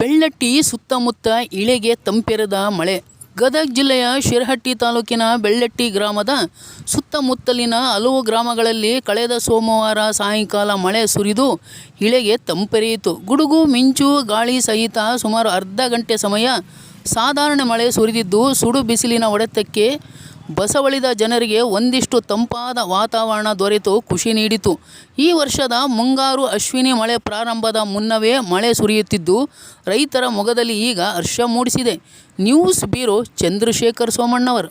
ಬೆಳ್ಳಟ್ಟಿ ಸುತ್ತಮುತ್ತ ಇಳೆಗೆ ತಂಪೆರೆದ ಮಳೆ. ಗದಗ ಜಿಲ್ಲೆಯ ಶಿರಹಟ್ಟಿ ತಾಲೂಕಿನ ಬೆಳ್ಳಟ್ಟಿ ಗ್ರಾಮದ ಸುತ್ತಮುತ್ತಲಿನ ಹಲವು ಗ್ರಾಮಗಳಲ್ಲಿ ಕಳೆದ ಸೋಮವಾರ ಸಾಯಂಕಾಲ ಮಳೆ ಸುರಿದು ಇಳೆಗೆ ತಂಪೆರೆಯಿತು. ಗುಡುಗು, ಮಿಂಚು, ಗಾಳಿ ಸಹಿತ ಸುಮಾರು ಅರ್ಧ ಗಂಟೆ ಸಮಯ ಸಾಧಾರಣ ಮಳೆ ಸುರಿದಿದ್ದು ಸುಡು ಬಿಸಿಲಿನ ಹೊಡೆತಕ್ಕೆ ಬಸವಳಿದ ಜನರಿಗೆ ಒಂದಿಷ್ಟು ತಂಪಾದ ವಾತಾವರಣ ದೊರೆತು ಖುಷಿ ನೀಡಿತು. ಈ ವರ್ಷದ ಮುಂಗಾರು ಅಶ್ವಿನಿ ಮಳೆ ಪ್ರಾರಂಭದ ಮುನ್ನವೇ ಮಳೆ ಸುರಿಯುತ್ತಿದ್ದು, ರೈತರ ಮೊಗದಲ್ಲಿ ಈಗ ಹರ್ಷ ಮೂಡಿಸಿದೆ. News bureau Chandrashekar Somannavar.